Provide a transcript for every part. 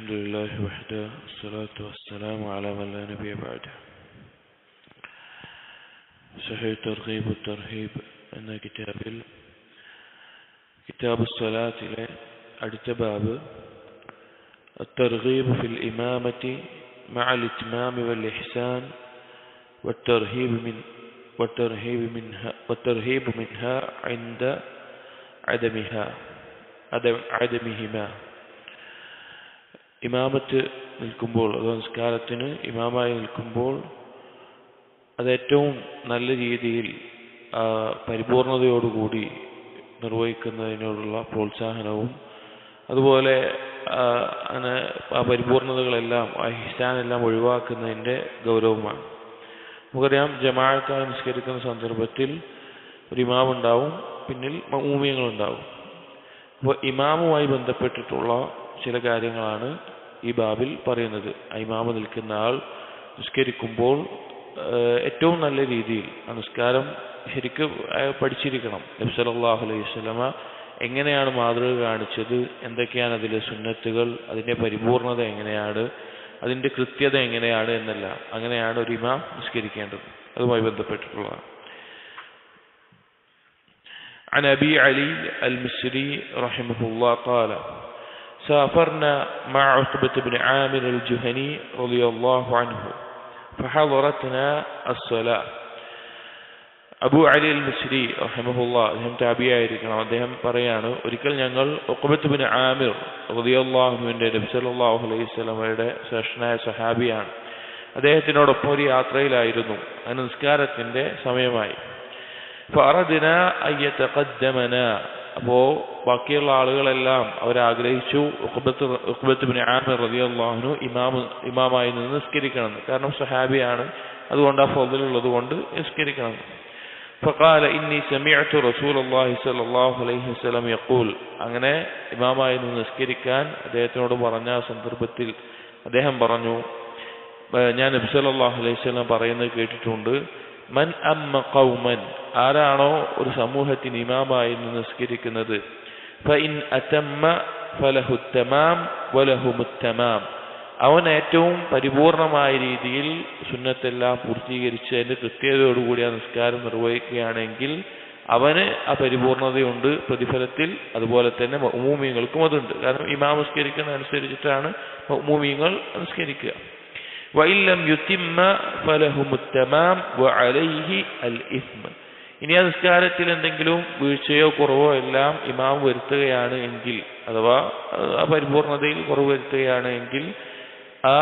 الحمد لله وحده والصلاة والسلام على من لا نبي بعده صحيح الترغيب والترهيب എന്ന കിതാബിൽ കിതാബ് സ്വലാത്തിലെ അടുത്ത ബാബ് الترغيب في الإمامة مع الإتمام والإحسان والترهيب من والترهيب منها والترهيب منها عند عدمها عدم عدمهما ഇമാമത്ത് നിൽക്കുമ്പോൾ അത് നിസ്കാരത്തിന് ഇമാമായി നിൽക്കുമ്പോൾ അത് ഏറ്റവും നല്ല രീതിയിൽ പരിപൂർണതയോടുകൂടി നിർവഹിക്കുന്നതിനോടുള്ള പ്രോത്സാഹനവും അതുപോലെ ആ, പരിപൂർണതകളെല്ലാം ആ ഹിസാനെല്ലാം ഒഴിവാക്കുന്നതിന്റെ ഗൗരവമാണ്. നമുക്കറിയാം ജമാഅത്തായി നിസ്കരിക്കുന്ന സന്ദർഭത്തിൽ ഒരു ഇമാം ഉണ്ടാവും പിന്നിൽ മൂമിയങ്ങളുണ്ടാവും. അപ്പോൾ ഇമാമുമായി ബന്ധപ്പെട്ടിട്ടുള്ള ചില കാര്യങ്ങളാണ് ഈ ബാബിൽ പറയുന്നത് ആ ഇമാമ് നിൽക്കുന്ന ആൾ നിസ്കരിക്കുമ്പോൾ ഏഹ്, ഏറ്റവും നല്ല രീതിയിൽ ആ നിസ്കാരം ശരിക്കും അയാൾ പഠിച്ചിരിക്കണം നബി സല്ലല്ലാഹു അലൈഹി വസല്ലമ എങ്ങനെയാണ് മാതൃക കാണിച്ചത് എന്തൊക്കെയാണ് അതിലെ സുന്നത്തുകൾ അതിൻ്റെ പരിപൂർണത എങ്ങനെയാണ് അതിൻ്റെ കൃത്യത എങ്ങനെയാണ് എന്നല്ല അങ്ങനെയാണ് ഒരു ഇമാം നിസ്കരിക്കേണ്ടത് അതുമായി ബന്ധപ്പെട്ടിട്ടുള്ളതാണ് عن أبي علي المصري رحمه الله قال سافرنا مع عقبة بن عامر الجهني رضي الله عنه فحضرتنا الصلاة അബു അലി അൽ മിസ്രി റഹിമഹുല്ല അദ്ദേഹം താബിയായിരിക്കണം അദ്ദേഹം പറയാണ് ഒരിക്കൽ ഞങ്ങൾ ഒക്കുബത്ത് ബിൻ ആമിർ റളിയല്ലാഹുവിന്റെ നബി സല്ലല്ലാഹു അലൈഹി വസല്ലമയുടെ ശ്രേഷ്ഠനായ സഹാബിയാണ് അദ്ദേഹത്തിനോടൊപ്പം ഒരു യാത്രയിലായിരുന്നു അങ്ങനെ നിസ്കാരത്തിന്റെ സമയമായി ഫറദിന അയ്യത്തഖദ്ദമന അപ്പോൾ ബാക്കിയുള്ള ആളുകളെല്ലാം അവരാഗ്രഹിച്ചു ഉഖബത്തുബിന് ആമിർ ഇമാമായി നിന്ന് നിസ്കരിക്കണം. കാരണം സഹാബിയാണ് അതുകൊണ്ട് ആ ഫോദിലുള്ളത് കൊണ്ട് നിസ്കരിക്കണം. فقال إني سمعت رسول الله صلى الله عليه وسلم يقول അങ്ങനെ ഇമാമായി നിന്ന് നിസ്കരിക്കാൻ അദ്ദേഹത്തിനോട് പറഞ്ഞ സന്ദർഭത്തിൽ അദ്ദേഹം പറഞ്ഞു ഞാൻ നബി സല്ലല്ലാഹു അലൈഹി വസല്ലം പറയുന്നത് കേട്ടിട്ടുണ്ട്. മൻ അമ്മ ഖൗമൻ. ആരാണോ ഒരു സമൂഹത്തിന് ഇമാമായി നിസ്കരിക്കുന്നത്? ഫലഹു വലഹു അവൻ ഏറ്റവും പരിപൂർണമായ രീതിയിൽ സുന്നത്തെല്ലാം പൂർത്തീകരിച്ച് അതിന്റെ കൃത്യതയോടുകൂടി ആ നിസ്കാരം നിർവഹിക്കുകയാണെങ്കിൽ അവന് ആ പരിപൂർണതയുണ്ട് പ്രതിഫലത്തിൽ അതുപോലെ തന്നെ മൂമിയങ്ങൾക്കും അതുണ്ട്. കാരണം ഇമാം നിസ്കരിക്കുന്ന അനുസരിച്ചിട്ടാണ് മൂമിയങ്ങൾ നിസ്കരിക്കുക. വൈലം യുത്തിമ്മ ഫലഹുമുത്തമാം വഅലൈഹി അൽ ഇസ്മ ഇനി ആ നിസ്കാരത്തിൽ എന്തെങ്കിലും വീഴ്ചയോ കുറവോ എല്ലാം ഇമാം വരുത്തുകയാണ് എങ്കിൽ അഥവാ ആ പരിപൂർണതയിൽ കുറവ് വരുത്തുകയാണ് എങ്കിൽ ആ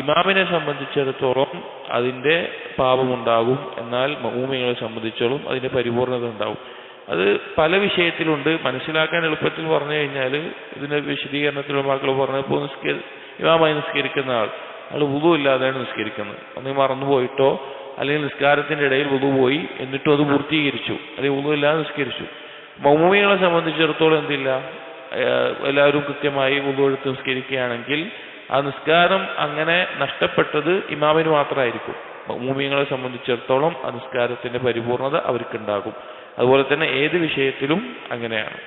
ഇമാമിനെ സംബന്ധിച്ചിടത്തോളം അതിന്റെ പാപമുണ്ടാകും. എന്നാൽ മൂമികളെ സംബന്ധിച്ചോളം അതിന്റെ പരിപൂർണത ഉണ്ടാകും. അത് പല വിഷയത്തിലുണ്ട്. മനസ്സിലാക്കാൻ എളുപ്പത്തിൽ പറഞ്ഞു കഴിഞ്ഞാൽ ഇതിന്റെ വിശദീകരണത്തിലുള്ള മക്കൾ പറഞ്ഞപ്പോൾ നിസ്കരി ഇമാമായി നിസ്കരിക്കുന്ന ആൾ. അയാൾ വുതു ഇല്ലാതെയാണ് നിസ്കരിക്കുന്നത്. ഒന്നീ മറന്നുപോയിട്ടോ അല്ലെങ്കിൽ നിസ്കാരത്തിന്റെ ഇടയിൽ വുതു പോയി എന്നിട്ടും അത് പൂർത്തീകരിച്ചു. അല്ലെങ്കിൽ വുതു ഇല്ലാതെ നിസ്കരിച്ചു. മൗമികളെ സംബന്ധിച്ചിടത്തോളം എന്തില്ല? എല്ലാവരും കൃത്യമായി വുതു എടുത്ത് നിസ്കരിക്കുകയാണെങ്കിൽ ആ നിസ്കാരം അങ്ങനെ നഷ്ടപ്പെട്ടത് ഇമാമിന് മാത്രമായിരിക്കും. മൂമിയങ്ങളെ സംബന്ധിച്ചിടത്തോളം ആ നിസ്കാരത്തിന്റെ പരിപൂർണത അവർക്കുണ്ടാകും. അതുപോലെ തന്നെ ഏത് വിഷയത്തിലും അങ്ങനെയാണ്.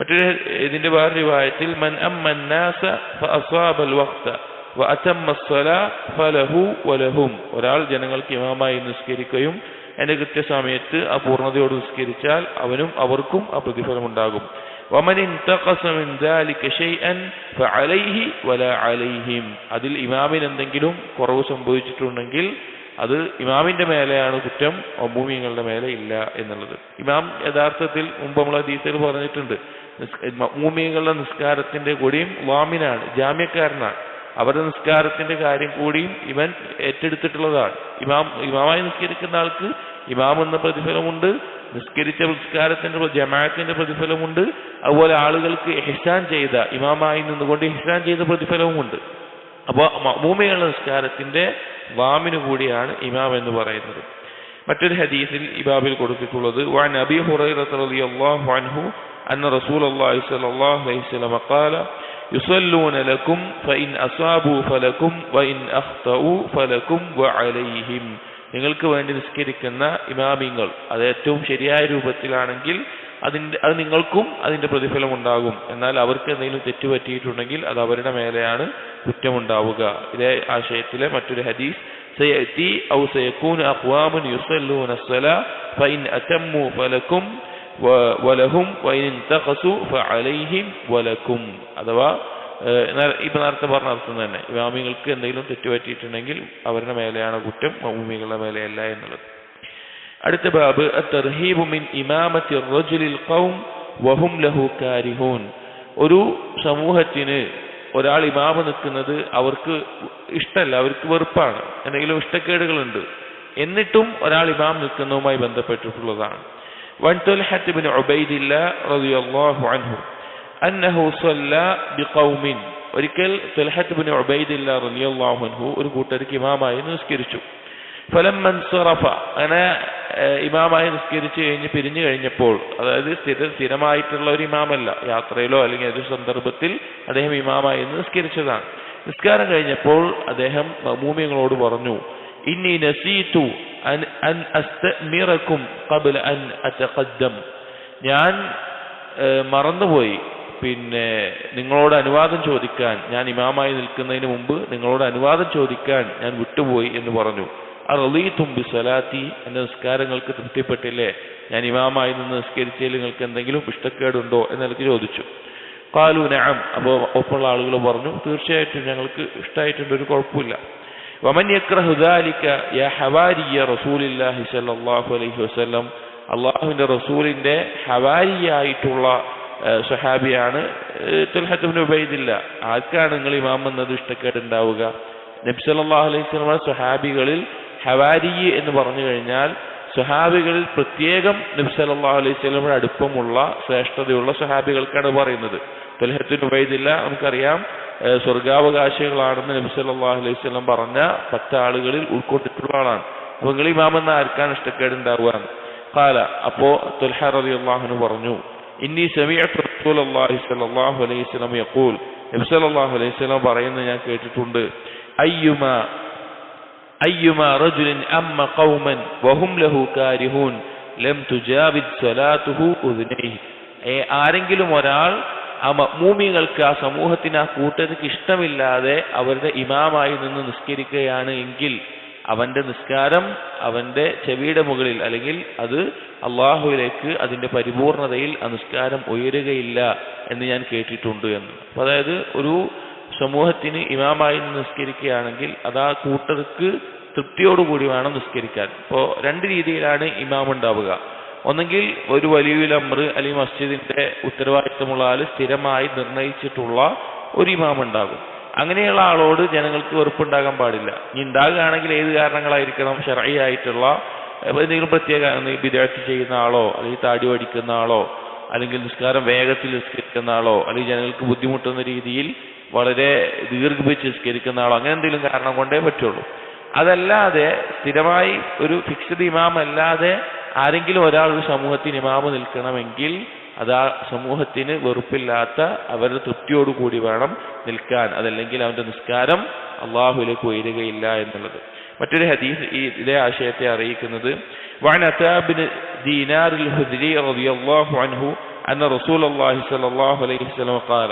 മറ്റൊരു ഇതിന്റെ വേറെ വായത്തിൽ മൻ വഖ്ത ഫലഹു വലഹും. ഒരാൾ ജനങ്ങൾക്ക് ഇമാമായി നിസ്കരിക്കുകയും എന്റെ കൃത്യസമയത്ത് ആ പൂർണതയോട് നിസ്കരിച്ചാൽ അവനും അവർക്കും ആ പ്രതിഫലം ഉണ്ടാകും അതിൽ ഇമാമിന് എന്തെങ്കിലും കുറവ് സംഭവിച്ചിട്ടുണ്ടെങ്കിൽ അത് ഇമാമിന്റെ മേലെയാണ് കുറ്റം ഭൂമിയങ്ങളുടെ മേലെ ഇല്ല എന്നുള്ളത്. ഇമാം യഥാർത്ഥത്തിൽ മുമ്പ് നമ്മൾ ഹദീസിൽ പറഞ്ഞിട്ടുണ്ട്. ഭൂമികളുടെ നിസ്കാരത്തിന്റെ കൂടിയും വാമിനാണ് ജാമ്യക്കാരനാണ്. അവരുടെ നിസ്കാരത്തിന്റെ കാര്യം കൂടിയും ഇവൻ ഏറ്റെടുത്തിട്ടുള്ളതാണ് ഇമാം ഇമാമായി നിസ്കരിക്കുന്ന ആൾക്ക് ഇമാം എന്ന പ്രതിഫലമുണ്ട് നിസ്കരിച്ച നിസ്കാരത്തിന്റെ ജമാഅത്തിന്റെ പ്രതിഫലമുണ്ട് അതുപോലെ ആളുകൾക്ക് ഇഹ്സാൻ ചെയ്ത ഇമാമായി നിന്നുകൊണ്ട് ഇഹ്സാൻ ചെയ്ത പ്രതിഫലവുമുണ്ട് അപ്പോൾ മൂമികളുടെ നിസ്കാരത്തിന്റെ വാമിന് കൂടിയാണ് ഇമാം എന്ന് പറയുന്നത് മറ്റൊരു ഹദീസിൽ ഇബാബിൽ കൊടുത്തിട്ടുള്ളത് وعن أبي هريرة رضي الله عنه أن رسول الله صلى الله عليه وسلم قال يصلون ലക്കും فإن أصابوا ഫലക്കും وإن أخطأوا ഫലക്കും وعليهم. നിങ്ങൾക്ക് വേണ്ടി നിസ്കരിക്കുന്ന ഇമാമിങ്ങൾ അത് ഏറ്റവും ശരിയായ രൂപത്തിലാണെങ്കിൽ അതിന്റെ അത് നിങ്ങൾക്കും അതിന്റെ പ്രതിഫലം ഉണ്ടാകും എന്നാൽ അവർക്ക് എന്തെങ്കിലും തെറ്റുപറ്റിയിട്ടുണ്ടെങ്കിൽ അത് അവരുടെ മേലെയാണ് കുറ്റമുണ്ടാവുക. ഇതേ ആശയത്തിലെ മറ്റൊരു ഹദീസ് സയത്തി ഔ സയക്കൂൻ അഖ്വാമുൻ യുസല്ലൂന ഫൈൻ അതമ്മു ഫലക്കും വലഹും വൈനിന്തഖസു ഫഅലൈഹിം വലക്കും അഥവാ ഇപ്പം നേരത്തെ പറഞ്ഞ അർത്ഥം തന്നെ. ഇമാമികൾക്ക് എന്തെങ്കിലും തെറ്റുപറ്റിയിട്ടുണ്ടെങ്കിൽ അവരുടെ മേലെയാണ് കുറ്റം ഭൂമികളുടെ മേലെയല്ല എന്നുള്ളത്. അടുത്ത ബാബ് മിൻ ഇമാമത്തി റജുലിൽ ഖൗം വഹും ലഹു കാരിഹൂൻ. ഒരു സമൂഹത്തിന് ഒരാൾ ഇമാമ നിൽക്കുന്നത് അവർക്ക് ഇഷ്ടമല്ല അവർക്ക് വെറുപ്പാണ്. എന്തെങ്കിലും ഇഷ്ടക്കേടുകളുണ്ട്. എന്നിട്ടും ഒരാൾ ഇമാം നിൽക്കുന്നതുമായി ബന്ധപ്പെട്ടിട്ടുള്ളതാണ്. വൻ عبيد الله رضي റളിയല്ലാഹു അൻഹു أنه صلى بقوم. ഒരിക്കൽ തുൽഹത്ത് ബിൻ ഉബൈദില്ല റളിയല്ലാഹു അൻഹു ഒരു കൂട്ടർക്ക് ഇമാമായി നിസ്കരിച്ചു. ഫലം സറഫ അങ്ങനെ ഇമാമായി നിസ്കരിച്ചു കഴിഞ്ഞ് പിരിഞ്ഞു കഴിഞ്ഞപ്പോൾ അതായത് സ്ഥിര സ്ഥിരമായിട്ടുള്ള ഒരു ഇമാമല്ല യാത്രയിലോ അല്ലെങ്കിൽ ഏതൊരു സന്ദർഭത്തിൽ അദ്ദേഹം ഇമാമായി നിസ്കരിച്ചതാണ്. നിസ്കാരം കഴിഞ്ഞപ്പോൾ അദ്ദേഹം മൂമിയങ്ങളോട് പറഞ്ഞു ഇന്നി നസീതു അൻ أن أستأمركم قبل അൻ അതഖദ്ദം. ഞാൻ മറന്നുപോയി. പിന്നെ നിങ്ങളോട് അനുവാദം ചോദിക്കാൻ ഞാൻ ഇമാമായി നിൽക്കുന്നതിന് മുമ്പ് നിങ്ങളോട് അനുവാദം ചോദിക്കാൻ ഞാൻ വിട്ടുപോയി എന്ന് പറഞ്ഞു. അറളീത്തും ബി സലാത്തി എന്റെ നിസ്കാരങ്ങൾക്ക് തൃപ്തിപ്പെട്ടില്ലേ? ഞാൻ ഇമാമായി നിന്ന് നിസ്കരിച്ചതിൽ നിങ്ങൾക്ക് എന്തെങ്കിലും ഇഷ്ടക്കേടുണ്ടോ എന്ന് എനിക്ക് ചോദിച്ചു. കാലു നഅം. അപ്പോൾ ഒപ്പമുള്ള ആളുകൾ പറഞ്ഞു തീർച്ചയായിട്ടും ഞങ്ങൾക്ക് ഇഷ്ടമായിട്ടുണ്ട് ഒരു കുഴപ്പമില്ല. വമൻ യക്രഹു ദാലിക യാ ഹവാരിയ റസൂലില്ലാഹി സല്ലല്ലാഹു അലൈഹി വസല്ലം അള്ളാഹുവിന്റെ റസൂലിന്റെ ഹവാരിയായിട്ടുള്ള സഹാബിയാണ് സ്വഹാബിയാണ് ഏഹ്, തുൽഹത്ത് ഇബ്നു ഉബൈദില്ല. ആർക്കാണ് നിങ്ങൾ ഇമാം എന്നത് ഇഷ്ടക്കേടുണ്ടാവുക? നബി സല്ലല്ലാഹു അലൈഹി വസല്ലം സഹാബികളിൽ ഹവാരി എന്ന് പറഞ്ഞു കഴിഞ്ഞാൽ സഹാബികളിൽ പ്രത്യേകം നബി സല്ലല്ലാഹു അലൈഹി സ്വലമിന് അടുപ്പമുള്ള ശ്രേഷ്ഠതയുള്ള സ്വഹാബികൾക്കാണ് പറയുന്നത്. തുൽഹത്തിന് ഉബൈദില്ല നമുക്കറിയാം സ്വർഗാവകാശികളാണെന്ന് നബി സല്ലല്ലാഹു അലൈഹി വസല്ലം പറഞ്ഞ പത്താളുകളിൽ ഉൾക്കൊണ്ടിട്ടുള്ള ആളാണ്. അപ്പൊ നിങ്ങൾ ഇമാമെന്ന ഇഷ്ടക്കേട് ഇഷ്ടക്കേടുണ്ടാവുക കാല അപ്പോ തുൽഹ റളിയല്ലാഹു പറഞ്ഞു ഇന്നി സമിഅത്ത് റസൂലുള്ളാഹി സ്വല്ലല്ലാഹു അലൈഹി വസല്ലം യഖൂൽ. സല്ലല്ലാഹു അലൈഹി പറയുന്നത് ഞാൻ കേട്ടിട്ടുണ്ട്. അയ്യുമ അയ്യുമ റജുലിൻ അമ്മ ഖൗമൻ വഹും ലഹു കാരിഹൂൻ ലം തുജാവിദ് സ്വലാത്തുഹു ഉദ്നൈഹി. ആരെങ്കിലും ഒരാൾ ആ മൂമികൾക്ക് ആ സമൂഹത്തിന് ആ കൂട്ടർക്ക് ഇഷ്ടമില്ലാതെ അവരുടെ ഇമാമായി നിന്ന് നിസ്കരിക്കുകയാണ് എങ്കിൽ അവന്റെ നിസ്കാരം അവന്റെ ചെവിയുടെ മുകളിൽ അല്ലെങ്കിൽ അത് അള്ളാഹുവിലേക്ക് അതിന്റെ പരിപൂർണതയിൽ ആ നിസ്കാരം ഉയരുകയില്ല എന്ന് ഞാൻ കേട്ടിട്ടുണ്ട് എന്ന്. അതായത് ഒരു സമൂഹത്തിന് ഇമാമായി നിസ്കരിക്കുകയാണെങ്കിൽ അത് ആ കൂട്ടർക്ക് തൃപ്തിയോടുകൂടി വേണം നിസ്കരിക്കാൻ. ഇപ്പോൾ രണ്ട് രീതിയിലാണ് ഇമാം ഉണ്ടാവുക ഒന്നെങ്കിൽ ഒരു വലിയ അമർ അല്ലെങ്കിൽ മസ്ജിദിന്റെ ഉത്തരവാദിത്തമുള്ള ആൾ സ്ഥിരമായി നിർണയിച്ചിട്ടുള്ള ഒരു ഇമാം ഉണ്ടാകും അങ്ങനെയുള്ള ആളോട് ജനങ്ങൾക്ക് വെറുപ്പുണ്ടാകാൻ പാടില്ല. ഇനി ഉണ്ടാകുകയാണെങ്കിൽ ഏത് കാരണങ്ങളായിരിക്കണം? ഷെറയായിട്ടുള്ള എന്തെങ്കിലും പ്രത്യേക വിദ്യാർത്ഥി ചെയ്യുന്ന ആളോ അല്ലെങ്കിൽ താടി പഠിക്കുന്ന ആളോ അല്ലെങ്കിൽ നിസ്കാരം വേഗത്തിൽ നിസ്കരിക്കുന്ന ആളോ അല്ലെങ്കിൽ ജനങ്ങൾക്ക് ബുദ്ധിമുട്ടുന്ന രീതിയിൽ വളരെ ദീർഘിപ്പിച്ച് നിസ്കരിക്കുന്ന ആളോ അങ്ങനെ എന്തെങ്കിലും കാരണം കൊണ്ടേ പറ്റുള്ളൂ. അതല്ലാതെ സ്ഥിരമായി ഒരു ഫിക്സ്ഡ് ഇമാം അല്ലാതെ ആരെങ്കിലും ഒരാൾ ഒരു സമൂഹത്തിന് ഇമാമ് നിൽക്കണമെങ്കിൽ അത് ആ സമൂഹത്തിന് വെറുപ്പില്ലാത്ത അവരുടെ തൃപ്തിയോടുകൂടി വേണം നിൽക്കാൻ അതല്ലെങ്കിൽ അവന്റെ നിസ്കാരം അള്ളാഹുലേക്ക് ഉയരുകയില്ല എന്നുള്ളത് മറ്റൊരു ഹദീസ് ഈ ഇതേ ആശയത്തെ അറിയിക്കുന്നത് وعن عتاب بن دينار الهذلي رضي الله عنه أن رسول الله صلى الله عليه وسلم قال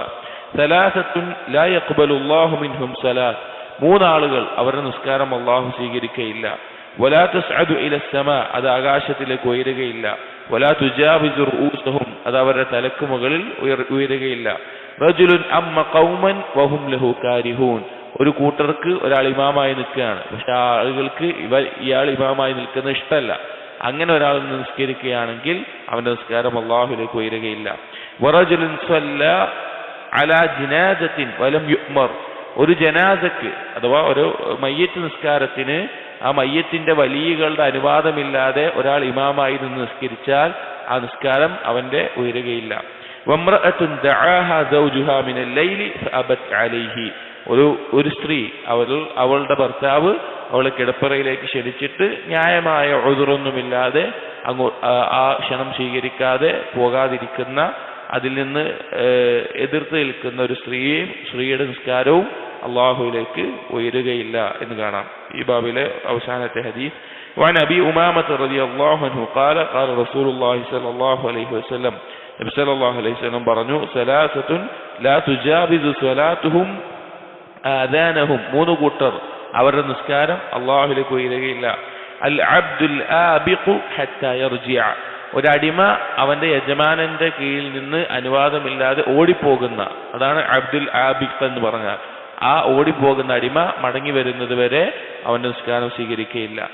ثلاثة لا يقبل الله منهم صلاة മൂന്നാളുകൾ അവരുടെ നിസ്കാരം അള്ളാഹു സ്വീകരിക്കയില്ല വലാ തസ്അദു ഇല സമ അത് ആകാശത്തിലേക്ക് ഉയരുകയില്ല. വലാ തുജാവിസു റൂസഹും അത് അവരുടെ തലക്ക് മുകളിൽ ഉയരുകയില്ല. റജുലുൻ അമ്മ ഖൗമൻ വഹും ലഹു കാരിഹൂൻ. ഒരു കൂട്ടർക്ക് ഒരാൾ ഇമാമായി നിൽക്കുകയാണ്. പക്ഷെ ആളുകൾക്ക് ഇവ ഇയാൾ ഇമാമായി നിൽക്കുന്ന ഇഷ്ടമല്ല. അങ്ങനെ ഒരാൾ നിസ്കരിക്കുകയാണെങ്കിൽ അവന്റെ നിസ്കാരം അള്ളാഹുലേക്ക് ഉയരുകയില്ല. വറജുലുൻ സല്ല അലാ വലം യുക്മർ ഒരു ജനാദക്ക് അഥവാ ഒരു മയ്യത്ത് നിസ്കാരത്തിന് ആ മയ്യത്തിന്റെ വലിയകളുടെ അനുവാദമില്ലാതെ ഒരാൾ ഇമാമായി നിന്ന് നിസ്കരിച്ചാൽ ആ നിസ്കാരം അവന്റെ ഉയരുകയില്ല. ഒരു ഒരു സ്ത്രീ അവൾ അവളുടെ ഭർത്താവ് അവളെ കിടപ്പറയിലേക്ക് ക്ഷണിച്ചിട്ട് ന്യായമായ ഒഴുതറൊന്നുമില്ലാതെ അങ്ങോ ആ- ക്ഷണം സ്വീകരിക്കാതെ പോകാതിരിക്കുന്ന അതിൽ നിന്ന് എതിർത്ത് നിൽക്കുന്ന ഒരു സ്ത്രീയെയും സ്ത്രീയുടെ നിസ്കാരവും അള്ളാഹുവിലേക്ക് ഉയരുകയില്ല എന്ന് കാണാം ഈ ബാബിലെ അവസാനത്തെ ഹദീസ് وعن أبي أمامة رضي الله عنه قال قال رسول الله صلى الله عليه وسلم നബി സല്ലല്ലാഹു അലൈഹി വസല്ലം പറഞ്ഞു സലാസത്തുൻ ലാ തുജാബിസു സ്വലാത്തുഹും ആദാനഹും മൂന്ന് കൂട്ടർ അവരുടെ നിസ്കാരം അള്ളാഹുലേക്ക് ഉയരുകയില്ല അൽ അബ്ദുൽ ആബിഖു ഹത്താ യർജിഅ ഒരടിമ അവന്റെ യജമാനന്റെ കീഴിൽ നിന്ന് അനുവാദമില്ലാതെ ഓടിപ്പോകുന്ന അതാണ് അബ്ദുൽ ആബിഖ് എന്ന് പറഞ്ഞാൽ ആ ഓടിപ്പോകുന്ന അടിമ മടങ്ങി വരുന്നത് വരെ അവന്റെ നിസ്കാരം സ്വീകരിക്കുകയില്ല.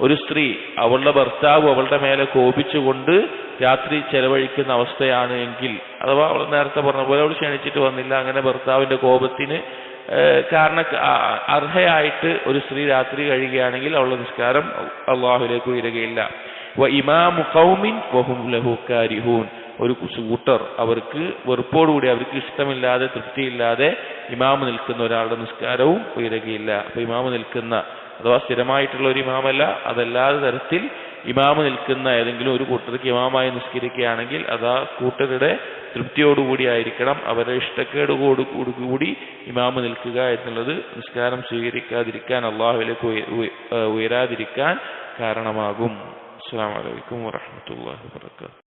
ഒരു സ്ത്രീ അവളുടെ ഭർത്താവ് അവളുടെ മേലെ കോപിച്ചുകൊണ്ട് രാത്രി ചെലവഴിക്കുന്ന അവസ്ഥയാണ് എങ്കിൽ അഥവാ അവൾ നേരത്തെ പറഞ്ഞ പോലെ അവൾ ക്ഷണിച്ചിട്ട് വന്നില്ല അങ്ങനെ ഭർത്താവിന്റെ കോപത്തിന് കാരണ അർഹയായിട്ട് ഒരു സ്ത്രീ രാത്രി കഴിയുകയാണെങ്കിൽ അവളുടെ നിസ്കാരം അള്ളാഹുലേക്ക് ഉയരുകയില്ല. ഇമാമു ലഹു കാരിഹൂൻ. ഒരു കൂട്ടർ അവർക്ക് വെറുപ്പോടുകൂടി അവർക്ക് ഇഷ്ടമില്ലാതെ തൃപ്തിയില്ലാതെ ഇമാമ് നിൽക്കുന്ന ഒരാളുടെ നിസ്കാരവും ഉയരുകയില്ല അപ്പൊ ഇമാമ് നിൽക്കുന്ന അഥവാ സ്ഥിരമായിട്ടുള്ള ഒരു ഇമാമല്ല അതല്ലാതെ തരത്തിൽ ഇമാമ് നിൽക്കുന്ന ഏതെങ്കിലും ഒരു കൂട്ടർക്ക് ഇമാമായി നിസ്കരിക്കുകയാണെങ്കിൽ അത് ആ കൂട്ടരുടെ തൃപ്തിയോടുകൂടി ആയിരിക്കണം. അവരുടെ ഇഷ്ടക്കേടോട് കൂടി ഇമാമ് നിൽക്കുക എന്നുള്ളത് നിസ്കാരം സ്വീകരിക്കാതിരിക്കാൻ അള്ളാഹുവിലേക്ക് ഉയ- ഉയ- ഉയരാതിരിക്കാൻ കാരണമാകും. അസ്സാം വലൈക്കും വാഹമത്തല്ലാ വാത്തു